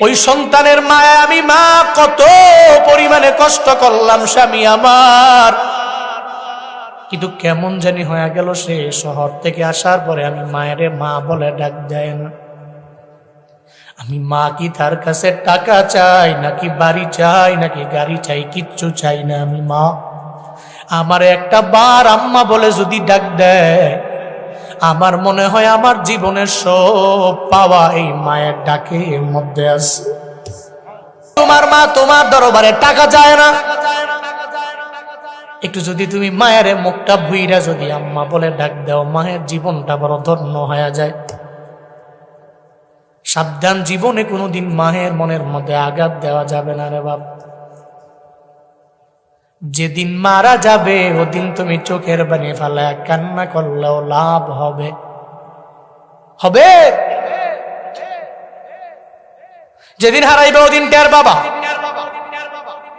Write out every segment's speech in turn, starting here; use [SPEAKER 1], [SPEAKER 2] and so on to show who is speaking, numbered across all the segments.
[SPEAKER 1] ওই সন্তানের মায় আমি মা, কত পরিমাণে কষ্ট করলাম স্বামী আমার। কিন্তু কেমন জানি হয়ে গেল সে শহর থেকে আসার পরে আমি মায়েরে মা বলে ডাক দেয় না। আমি মা কি তার কাছে টাকা চাই, নাকি বাড়ি চাই, নাকি গাড়ি চাই, কিচ্ছু চাই না আমি মা। আমার একটা বার আম্মা বলে যদি ডাক দেয় আমার মনে হয় আমার জীবনের সব পাওয়া এই মায়ের ডাকের মধ্যে আছে। তোমার মা তোমার দরবারে টাকা যায় না। একটু যদি তুমি মায়ের মুখটা ভুইরা যদি আম্মা বলে ডাক দাও, মায়ের জীবনটা বড় ধন্য হয়ে যায়। সাবধান জীবনে কোনোদিন মায়ের মনের মধ্যে আঘাত দেওয়া যাবে না রে বাপ। যেদিন মারা যাবে, ওদিন তুমি চোখের বানিয়ে ফেলায় কান্না করলেও লাভ হবে। হবে? যেদিন হারাইবে, ওদিন টের বাবা?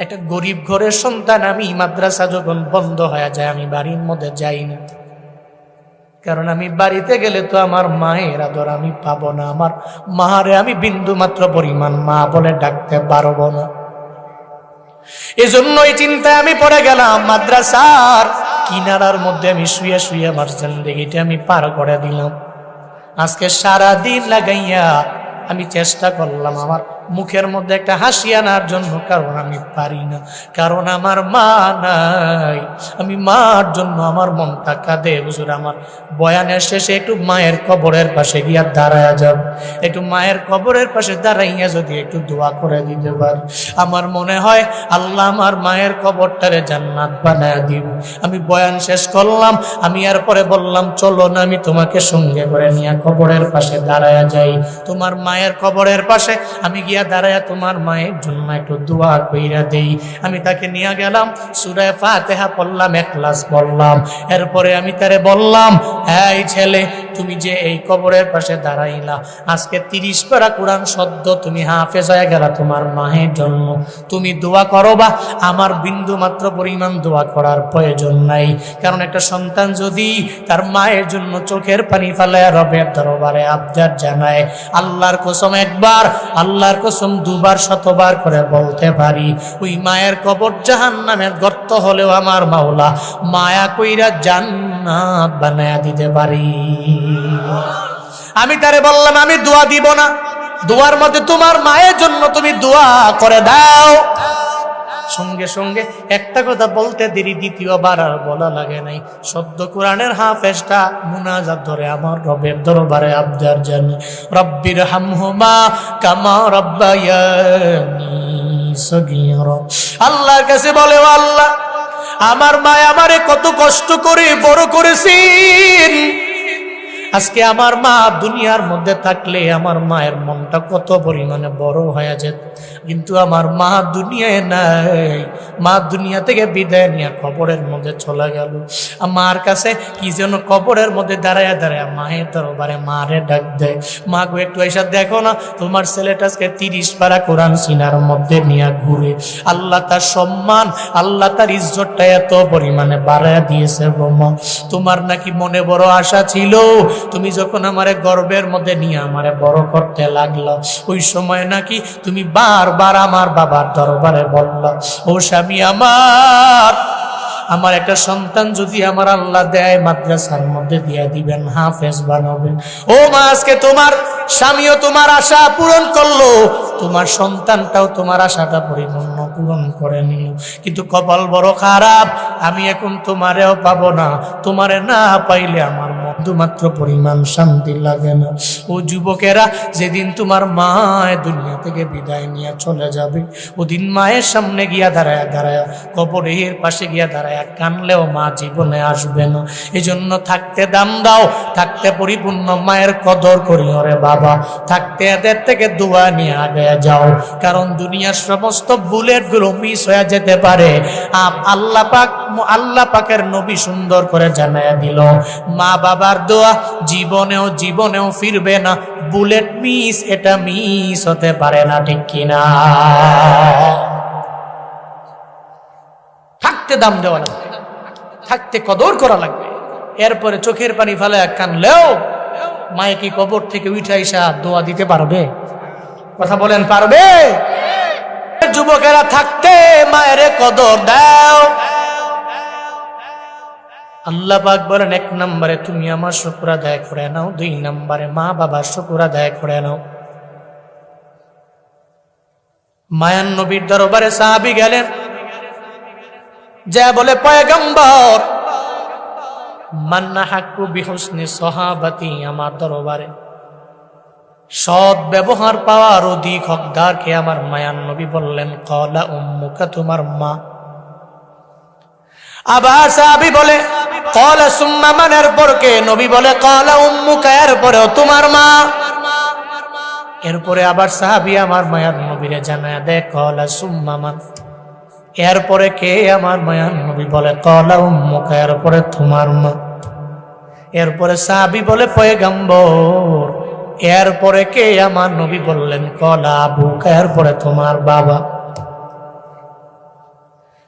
[SPEAKER 1] একটা গরিব ঘরের সন্তান, আমি মাদ্রাসা যখন বন্ধ হয়ে যায়, আমি বাড়ির মধ্যে যাই না। কারণ আমি বাড়িতে গেলে তো আমার মায়ের আদর আমি পাবো না, আমার মারে আমি বিন্দু মাত্র পরিমাণ মা বলে ডাকতে পারব না। এজন্য এই চিন্তায় আমি পড়ে গেলাম মাদ্রাসার কিনারার মধ্যে আমি শুয়ে শুয়ে আমার জিন্দগিটা আমি পার করে দিলাম। আজকে সারা দিন লাগাইয়া আমি চেষ্টা করলাম আমার মুখের মধ্যে একটা হাসি আনার জন্য, কারণ আমি পারি না, কারণ আমার মা নাই। আমি মার জন্য আমার মনটা কাঁদে। হুজুর, আমার বয়ানের শেষে একটু মায়ের কবরের পাশে গিয়া দাঁড়ায়া যাব একটু মায়ের কবরের পাশে দাঁড়াইয়া যদি একটু দোয়া করে দিতে পারি। আমার মনে হয় আল্লাহ আমার মায়ের কবরটারে জান্নাত বানায় দিব। আমি বয়ান শেষ করলাম, আমি আর পরে বললাম, চলো না, আমি তোমাকে সঙ্গে করে নিয়ে কবরের পাশে দাঁড়ায়া যাই। তোমার মায়ের কবরের পাশে আমি গিয়া দাঁড়ায়া তোমার মায়ের জন্য একটু দোয়া কইরা দেই। আমি তাকে নিয়ে গেলাম সুরায় ফাতেহা পড়লাম, এক ক্লাস পড়লাম। এরপরে আমি তারে বললাম হ্যাঁ এই ছেলে তুমি যে এই কবরের পাশে দাঁড়াইলা। আজকে তিরিশ পারা কোরআন সদ্য তুমি হাফেজ হয়ে গেলা তোমার মায়ের জন্য। তুমি দোয়া করো বা, আমার বিন্দু মাত্র পরিমাণ দোয়া করার প্রয়োজন নাই। কারণ একটা সন্তান যদি তার মায়ের জন্য চোখের পানি ফেলায়, রবের দরবারে আবদার জানায়, আল্লাহর কসম একবার, আল্লাহর কসম দুবার, শতবার করে বলতে পারি, ওই মায়ের কবর জাহান নামের গর্ত হলেও আমার মাওলা। মায়া কইরা জান্নাত বানায়া দিতে পারি। আমি তারে বললাম, আমি দোয়া দিব না। দোয়ার মধ্যে তোমার মায়ের জন্য তুমি দোয়া করে দাও। সঙ্গে সঙ্গে একটা কথা বলতে দেরি, দ্বিতীয়বার আর বলা লাগে নাই। সদ্য কোরআনের হাফেজটা মুনাজাত ধরে আমার রবের দরবারে, আবদার জানে, রব্বির হামহুমা কামা রব্বায়ানি সগীরা। আল্লাহর কাছে বলে, "ও আল্লাহ আমার মা আমারে কত কষ্ট করে বড় করেছেন। আজকে আমার মা দুনিয়ার মধ্যে থাকলে আমার মায়ের মনটা কত পরিমাণে বড় হয়ে যেত। কিন্তু আমার মা দুনিয়ায় নাই। মা দুনিয়া থেকে বিদায় নিয়ে কবরের মধ্যে চলে গেল। মার কাছে কি যেন কবরের মধ্যে দাঁড়ায় দাঁড়ায় মায়ের দরবারে মারে ডাক দেয়। মা গো, একটু এসে দেখো না, তোমার ছেলেটা আজকে তিরিশ পারা কোরআন সিনার মধ্যে নিয়ে ঘুরে। আল্লাহ তার সম্মান, আল্লাহ তার ইজ্জতটা এত পরিমাণে বাড়ায় দিয়েছে বোমা তোমার নাকি মনে বড় আশা ছিল তুমি যখন আমারে গর্বের মধ্যে নিয়ে আমারে বড় করতে লাগল, ওই সময় নাকি তুমি বারবার আমার বাবার দরবারে বলল, ও স্বামী আমার আমার একটা সন্তান যদি আমার আল্লাহ দেয়, মাদ্রাসার মধ্যে দিয়ে দিবেন, হাফেজ বানাবেন। ও মা, আজকে তোমার স্বামীও তোমার আশা পূরণ করল, তোমার সন্তানটাও তোমার আশাটা পরিপূর্ণ পূরণ করে নিল। কিন্তু কপাল বড় খারাপ, আমি এখন তোমারেও পাবো না, তোমারে না পাইলে আমার মধুমাত্র পরিমাণ শান্তি লাগে না। ও যুবকেরা, যেদিন তোমার মা দুনিয়া থেকে বিদায় নিয়ে চলে যাবে, ওদিন মায়ের সামনে গিয়া দাঁড়ায় দাঁড়ায়, কবরের পাশে গিয়া দাঁড়ায় কানলেও মা জীবনে আসবে না। এজন্য থাকতে দাম দাও, থাকতে পরিপূর্ণ মায়ের কদর করি ওরে বাবা। থাকতে এদের থেকে দোয়া নিয়ে আগে যাও, কারণ দুনিয়ার সমস্ত বুলেটগুলো মিস হয়ে যেতে পারে। আল্লাহ পাক, আল্লাহ পাকের নবী সুন্দর করে জানায় দিল। মা বাবার দোয়া, জীবনেও জীবনেও ফিরবে না। বুলেট মিস এটা মিস হতে পারে না, ঠিক কিনা? থাকতে দাম দেওয়া লাগবে। থাকতে কদর করা লাগবে। এরপরে চোখের পানি ফেলে কানলেও মায়ে কি কবর থেকে উঠে দোয়া দিতে পারবে? কথা বলেন, পারবে? যুবকেরা থাকতে মায়ের কদর দাও। আল্লাহ বলেন, এক নম্বরে তুমি আমার শুকুর আদায় করে নাও, দুই নম্বরে মা বাবার শুকুর আদায় করে নাও। মায়ান নবীর দরবারে সাহাবি গেলেন, যা বলে, পয়গম্বর মান্না হাক্কু বিহসনি সহাবাতি আমার দরবারে। সৎ ব্যবহার পাওয়ার অধিক হকদারকে আমার মায়ান নবী বললেন, কলা উম্মুকা তোমার মা। আবার সাহাবি বলে কলা সুম্মা মানের পরকে নবী বলে, কলা উম্মুকা এর পরেও তোমার মা। এরপরে আবার সাহাবি, আমার মায়ার নবীরে জানায় দে কলা সুম্মা মান। এরপরে কে? আমার মায়ার নবী বলে, কলা উম্মুকা, এরপরে তোমার মা। এরপরে সাহাবি বলে, পয়গম্বর। এরপরে কে? আমার নবী বললেন, কলা আবু এরপরে তোমার বাবা।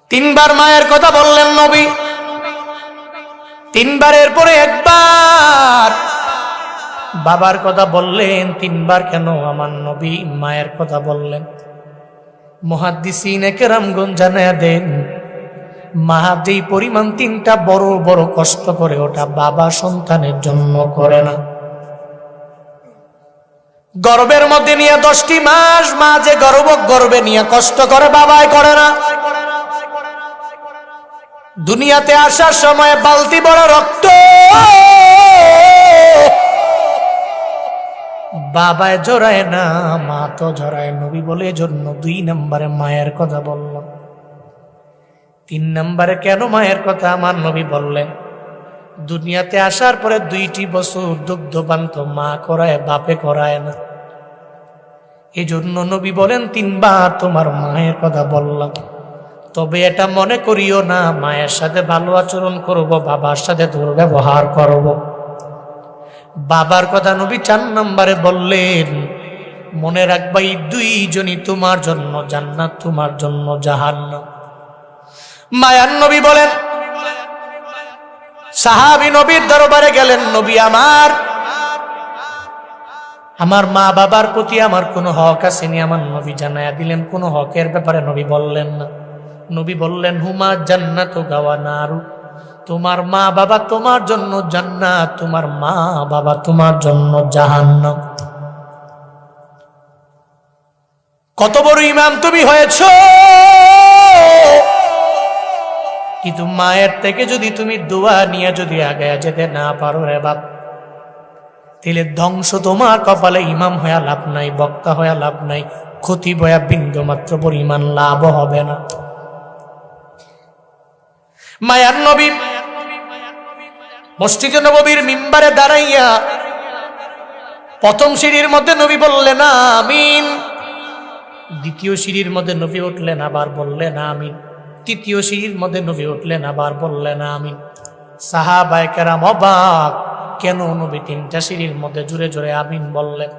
[SPEAKER 1] তিনবার মায়ের কথা বললেন নবী। তিনবারের পরে একবার। বাবার কথা বললেন, তিনবার কেন আমার নবী মায়ের কথা বললেন? মহাদ্দিসিন কেরামগঞ্জ জানায় দেন, মা যেই পরিমাণ তিনটা বড় বড় কষ্ট করে, ওটা বাবা সন্তানের জন্য করে না। গর্বের মধ্যে নিয়ে দশটি মাস মা যে গর্ব, গর্বে নিয়ে কষ্ট করে, বাবাই করে না। দুনিয়াতে আসার সময় বালতি বড় রক্ত। বাবায় জড়ায় না, মা তো জড়ায়। নবী বলে জন্য দুই নম্বরে মায়ের কথা বললাম। তিন নম্বরে কেন মায়ের কথা? আমার নবী বললেন, দুনিয়াতে আসার পরে দুইটি বছর দুগ্ধপান্ত মা করায়, বাপে করায় না। এজন্য নবী বলেন, তিনবার তোমার মায়ের কথা বললাম। তবে এটা মনে করিও না, মায়ের সাথে ভালো আচরণ করব, বাবার সাথে দুর্ব্যবহার করব। বাবার কথা নবী চার নম্বরে বললেন, মনে রাখবা এই দুইজনই তোমার জন্য জান্নাত, তোমার জন্য জাহান্ন মায়ার নবী বলেন, সাহাবি নবীর দরবারে গেলেন, নবী আমার আমার মা বাবার প্রতি আমার কোনো হক আসেনি, আমার নবী জানায়া দিলেন, কোনো হকের ব্যাপারে নবী বললেন না। নবী বললেন, হুমা জান্নাত গাওয়া নারু। তোমার মা বাবা তোমার জন্য জান্নাত, তোমার মা বাবা তোমার জন্য জাহান্নাম। কত বড় ইমাম তুমি হয়েছ! কিন্তু মায়ের থেকে যদি তুমি দোয়া নিয়ে যদি আগে যেতে না পারো রে বাপ, তাহলে ধ্বংস তোমার কপালে ইমাম হয়ে লাভ নাই, বক্তা হয়ে লাভ নাই, ক্ষতি বয়া বিন্দু মাত্র পরিমাণ লাভ হবে না। মায়ার নবী। মসজিদে নবীর মিম্বারে দাঁড়াইয়া প্রথম সিঁড়ির মধ্যে নবী বললেন, আমিন। দ্বিতীয় সিঁড়ির মধ্যে নবী উঠলেন, আবার বললেন, আমিন। তৃতীয় সিঁড়ির মধ্যে নবী উঠলেন, আবার বললেন, আমিন। সাহাবায় কেরাম অবাক, কেন নবী তিনটা সিঁড়ির মধ্যে জুড়ে জুড়ে আমিন বললেন?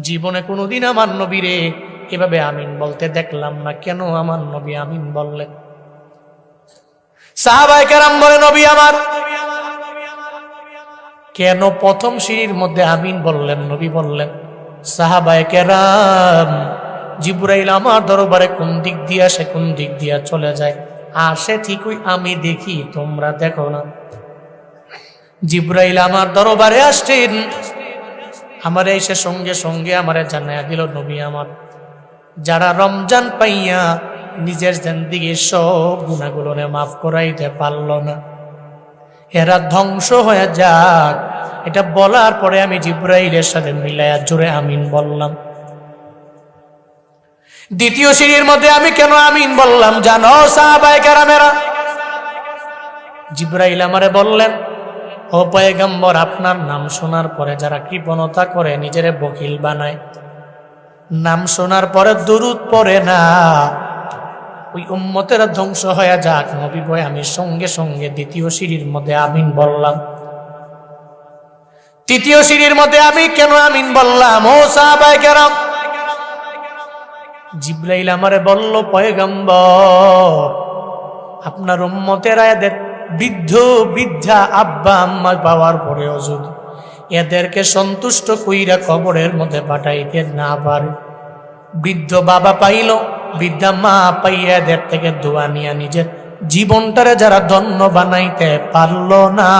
[SPEAKER 1] জীবনে কোনোদিন আমার নবীরে এভাবে আমিন বলতে দেখলাম না। কেন আমার নবী আমিন বললেন? সাহাবায় কেরাম বলে, নবী আমার। কেন প্রথম সিঁড়ির মধ্যে আমিন বললেন, নবী বললেন, সাহাবায় কেরাম, জিবুরাইল আমার দরবারে কোন দিক দিয়া সে কোন দিক দিয়া চলে যায়? আসে ঠিকই আমি দেখি, তোমরা দেখো না। জিব্রাইল আমার দরবারে আসছেন আমার এসে সঙ্গে সঙ্গে আমার জানাইয়া দিল, নবী আমার, যারা রমজান পাইয়া নিজের জিন্দিগির সব গুণাগুলোনে মাফ করাইতে পারল না। এরা ধ্বংস হয়ে যাক। এটা বলার পরে আমি জিব্রাইলের সাথে মিলাইয়া জোরে আমিন বললাম। দ্বিতীয় সিঁড়ির মধ্যে আমি কেন আমিন বললাম? জানো সাহাবাই কারামেরা? জিব্রাইল আমারে বললেন, ও পয়গম্বর, আপনার নাম শোনার পরে যারা কৃপণতা করে নিজেরে বকিল বানায়। নাম শোনার পরে দুরুদ পড়ে না। ওই উম্মতেরা ধ্বংস হয়ে যাক, নবী বয় আমি সঙ্গে সঙ্গে দ্বিতীয় সিঁড়ির মধ্যে আমিন বললাম। তৃতীয় সিঁড়ির মধ্যে আমি কেন আমিন বললাম? ও সাহাবাই কেরাম জিব্রাইল আমারে বলল, পয়গম্বর, আপনার উম্মতেরা এদের বৃদ্ধ, বৃদ্ধা আব্বা আম্মা পাওয়ার পরেও যদি এদেরকে সন্তুষ্ট কইরা কবরের মধ্যে পাঠাইতে না পারে। বৃদ্ধ বাবা পাইল, বৃদ্ধা মা পাইয়া এদের থেকে দোয়া নিয়া নিজের জীবনটারে যারা ধন্য বানাইতে পারল না।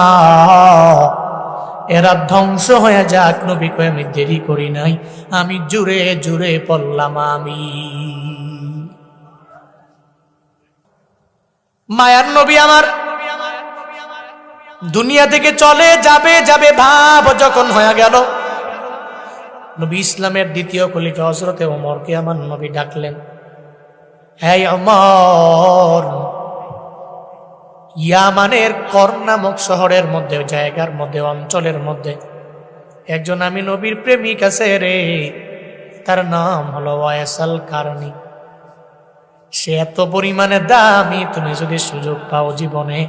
[SPEAKER 1] এরা ধ্বংস হয়ে যাক নবী কয়ে, আমি দেরি করি নাই, আমি জুড়ে জুড়ে পড়লাম আমি। মায়ার নবী আমার, দুনিয়া থেকে চলে যাবে যাবে ভাব যখন হয়ে গেল নবী ইসলামের দ্বিতীয় খলিফা হজরতে ওমরকে আমার নবী ডাকলেন হ্যাঁ ইয়ামানের কর নামক শহরের মধ্যে, জায়গার মধ্যে, অঞ্চলের মধ্যে একজন আমি নবীর প্রেমিক আছে রে, তার নাম হলো ওয়াসাল কারণী। সে এত পরিমাণে দামি, তুমি যদি সুযোগ পাও জীবনে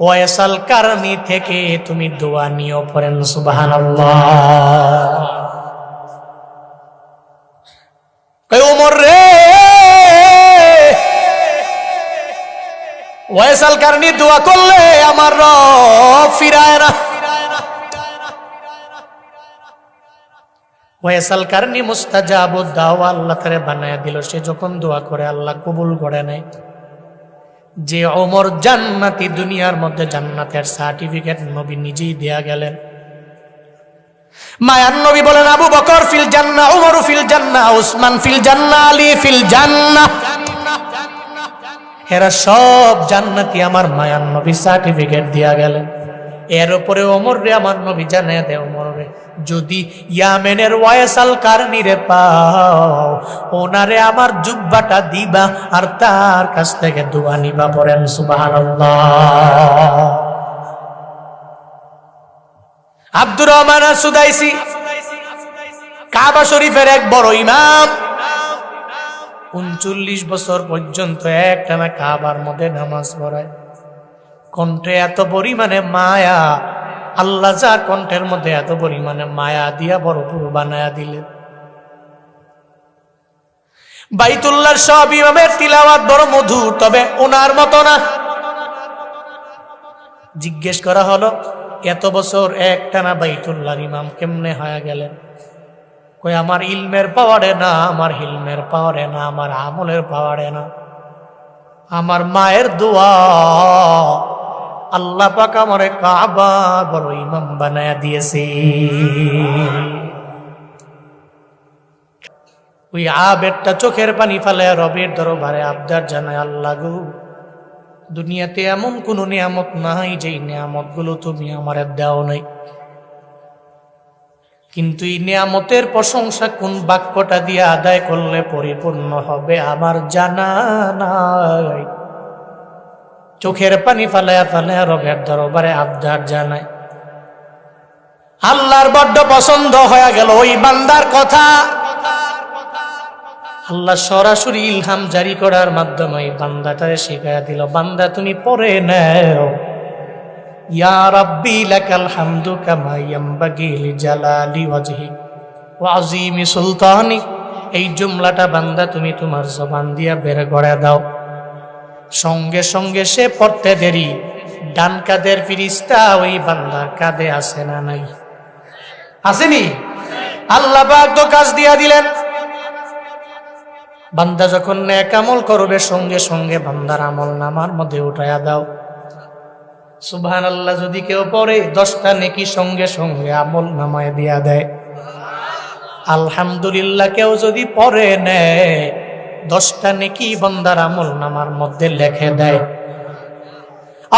[SPEAKER 1] ওয়াসাল কারণী থেকে তুমি দোয়া নিয়েও পড়েন সুবাহান ওমর রে ওয়াসাল কারণী দোয়া করলে আমার রব ফিরায় না। ওয়াসাল কারণী মুস্তাজাব দাওয়া আল্লাহ তারে বানায় দিল। সে যখন দোয়া করে, আল্লাহ কবুল করে নেয়। যে অমর জান্নাতি দুনিয়ার মধ্যে জান্নাতের সার্টিফিকেট নবী নিজেই দেয়া গেলেন। মায়ান নবী বলেন, আবু বকর ফিল জান্না উমর ফিল জান্না উসমান ফিল জান্না আলী ফিল জান্না এরা সব জান্নাতি আমার মায়ান নবী সার্টিফিকেট দিয়া গেলেন। এর উপরে ওমর রে আমার নবী জানে দে ওমর রে। যদি ইয়ামেনের ওয়াইসাল কারনিরে পাও, ওনারে আমার জুব্বাটা দিবা আর তার কাছ থেকে দোয়া নিবা পড়েন, সুবহানাল্লাহ। আব্দুর রহমান সুদাইসি কাবা শরীফের এক বড় ইমাম। উনচল্লিশ বছর পর্যন্ত একটানা কাবার মধ্যে নামাজ পড়ায়। কণ্ঠে এত পরিমাণে মায়া, আল্লাহ যা কণ্ঠের মধ্যে এত পরিমাণে মায়া দিয়া ভরপুর বানায়া দিলেন। বাইতুল্লার সব ইমামের তিলাওয়াত বড় মধু তবে ওনার মতো না। জিজ্ঞেস করা হলো এত বছর একটানা বাইতুল্লাহর ইমাম কেমনে হয়ে গেলেন? কই আমার ইলমের পাওয়ারে না, আমার হিলমের পাওয়ারে না, আমার আমলের পাওয়ারে না। আমার মায়ের দোয়া, আল্লাহ পাক আমারে কাবা বড় ইমাম বানায়া দিয়েছে। ওই আবেরটা চোখের পানি ফেলে রবের দরবারে আবদার জানায়, আল্লাহ গো দুনিয়াতে এমন কোন নিয়ামত নাই যেই নিয়ামতগুলো তুমি আমার দেও নাই। কিন্তু এই নিয়ামতের প্রশংসা কোন বাক্যটা দিয়ে আদায় করলে পরিপূর্ণ হবে আমার জানা নাই। চোখের পানি ফালায়া ফালায়া রবের দরবারে আবদার জানায়। আল্লাহর বড্ড পছন্দ হয়ে গেল ওই বান্দার কথা। আল্লাহ সরাসরি ইলহাম জারি করার মাধ্যমে বান্দাটারে শিখাইয়া দিল, বান্দা, তুমি পরে নেও। ইয়া রাব্বি লাকাল হামদু কামা ইয়ামবাগি লিজালালি ওয়াজহি ওয়া আযীমি এই জুমলাটা বান্দা, তুমি তোমার জবান দিয়া বের করে দাও। সঙ্গে সঙ্গে সে পড়তে দেরি, ডান কাদের ফিরিস্তা, ওই বান্দার কাঁধে আসে না নাই? আসেনি? আল্লাহ তো কাজ দিয়া দিলেন। বান্দা যখন ন্যাক আমল করবে, সঙ্গে সঙ্গে বান্দার আমল নামার মধ্যে উঠাইয়া দাও। সুবহান আল্লাহ যদি কেউ পড়ে দশটা নেকি সঙ্গে সঙ্গে আমল নামায় দিয়া দেয়। আলহামদুলিল্লাহ, কেউ যদি পড়ে নেয়, দশটা নেকি বন্দার আমল নামার মধ্যে লেখে দেয়।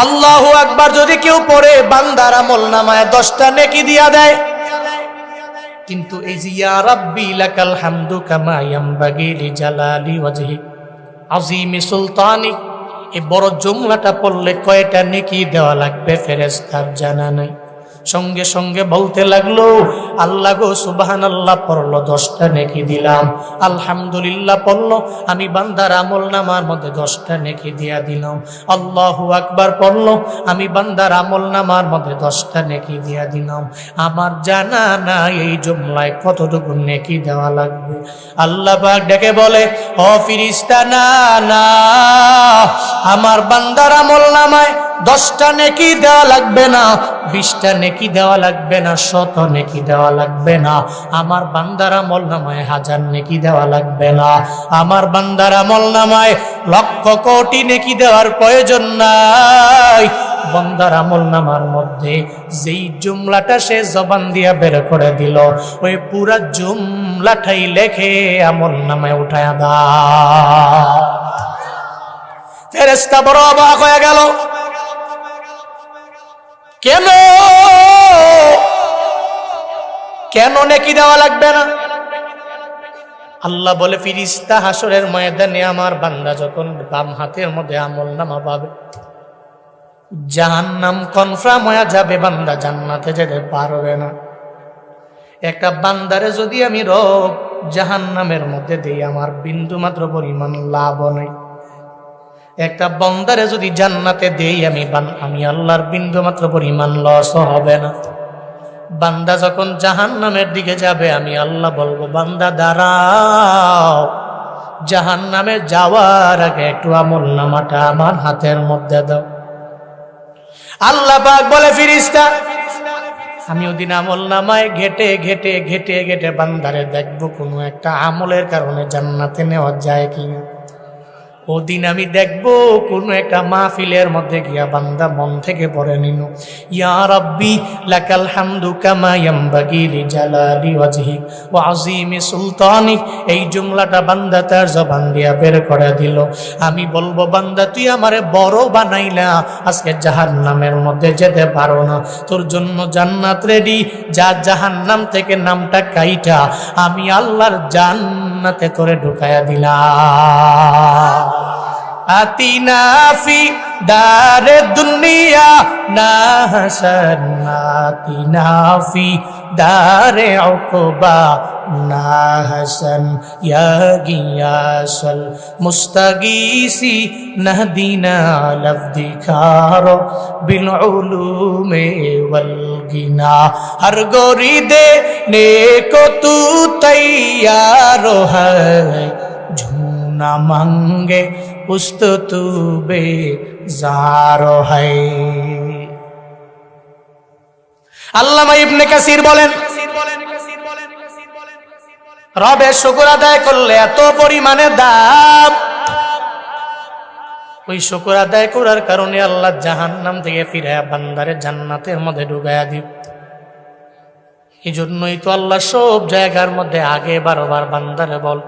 [SPEAKER 1] আল্লাহ আকবার, যদি কেউ পড়ে বান্দার আমল নামায়, দশটা নেকি দিয়া দেয়। কিন্তু এই যে, ইয়া রাব্বি লাকাল হামদু কামা ইয়ামবাগি লিজালালি ওয়াজহি। আযীমি সুলতানি এই বড় জুমলাটা পড়লে কয়টা নেকি দেওয়া লাগবে ফেরেশতার জানা নাই। সঙ্গে সঙ্গে বলতে লাগল, আল্লাহ গো সুবাহান আল্লাহ পড়ল দশটা নেকি দিলাম। আলহামদুলিল্লাহ পড়ল, আমি বান্দার আমল নামার মধ্যে দশটা নেকি দিয়া দিলাম। আল্লাহ আকবার পড়ল, আমি বান্দার আমল নামার মধ্যে দশটা নেকি দিয়া দিলাম। আমার জানা না এই জুমলায় কতটুকু নেকি দেওয়া লাগবে। আল্লাহ ডেকে বলে, ও ফিরিস্তা, না না, আমার বান্দার আমল নামায় দশটা নেকি দেওয়া লাগবে না, বিশটা নেকি দেওয়া লাগবে না, শত নেকি দেওয়া লাগবে না। আমার বান্দার আমলনামায় হাজার নেকি দেওয়া লাগবে না। আমার বান্দার আমলনামায় লক্ষ কোটি নেকি দেওয়ার প্রয়োজন নাই। বন্দার আমল নামার মধ্যে যেই জুমলাটা সে জবান দিয়া বের করে দিল, ওই পুরা জুমলাটাই লেখে আমল নামায় উঠায় দা ফেরেস্তা বড় অবাক হয়ে গেল। কেন? কেন নেকি দেওয়া লাগবে না? আল্লাহ বলে, ফিরিস্তা হাসরের ময়দানে আমার বান্দা যখন বাম হাতের মধ্যে আমল নামা পাবে, জাহান্নাম কনফার্ম হয়ে যাবে, বান্দা জান্নাতে যেতে পারবে না। একটা বান্দারে যদি আমি রব জাহান্নামের মধ্যে দেই, আমার বিন্দু মাত্র পরিমাণ লাভ নেই। একটা বন্দারে যদি জান্নাতে দেই আমি আমি আল্লাহর বিন্দু মাত্র পরিমাণ লস হবে না। বান্দা যখন জাহান্নামের দিকে যাবে, আমি আল্লাহ বলব, বান্দা দাঁড়াও। জাহান্নামে যাওয়ার আগে একটু আমল নামাটা আমার হাতের মধ্যে দাও। আল্লাহ পাক বলে, ফিরিস্তা আমি ওদিন আমল নামায় ঘেটে ঘেটে ঘেটে ঘেটে বান্দারে দেখব কোনো একটা আমলের কারণে জান্নাতে নেওয়া যায় কিনা। ওদিন আমি দেখব কোন একটা মাহফিলের মধ্যে গিয়া বান্দা মন থেকে পড়ে নিন ইয়া রাব্বি, লাকাল হামদু কামা ইয়ামবাগি লিজালালি ওয়াজহি ওয়া আযীমি সুলতানি। এই জুমলাটা বান্দা তার জবান দিয়া বের করে দিল। আমি বলব, বান্দা, তুই আমারে বড় বানাইলা। আজকে জাহান্নামের মধ্যে যেতে পারো না। তোর জন্য জান্নাত রেডি। যা জাহান্নাম থেকে নামটা কাইটা। আমি আল্লাহর জান্নাতে তোরে ঢুকায়া দিলাম। আতিনা ফি দারে দুনিয়া, না হাসান আতিনা ফি দারে উকবা, না হাসান ইয়া গিয়াসল মুস্তাগীসি, নাহদিনা লফদিখার বিল উলুমে ওয়াল গিনা। হর গোরি দে নেকো তু তৈয়ার है झूना मांगे पुस्त तू बेजार है আল্লামা ইবনে কাসির বলেন রবের শুকুর আদায় করলে এত পরিমাণে দাম ওই শুকুর আদায় করার কারণে আল্লাহ জাহান্নাম থেকে ফিরে বান্দারে জান্নাতের মধ্যে ঢুকাইয়া দিব এই জন্যই তো আল্লাহ সব জায়গার মধ্যে আগে বারবার বান্দারে বল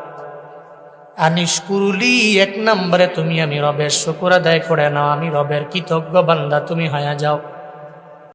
[SPEAKER 1] আনিস কুরুলি, এক নম্বরে তুমি আমি রবের শুকুর আদায় করে নাও, আমি রবের কৃতজ্ঞ বান্দা, তুমি হয়ে যাও।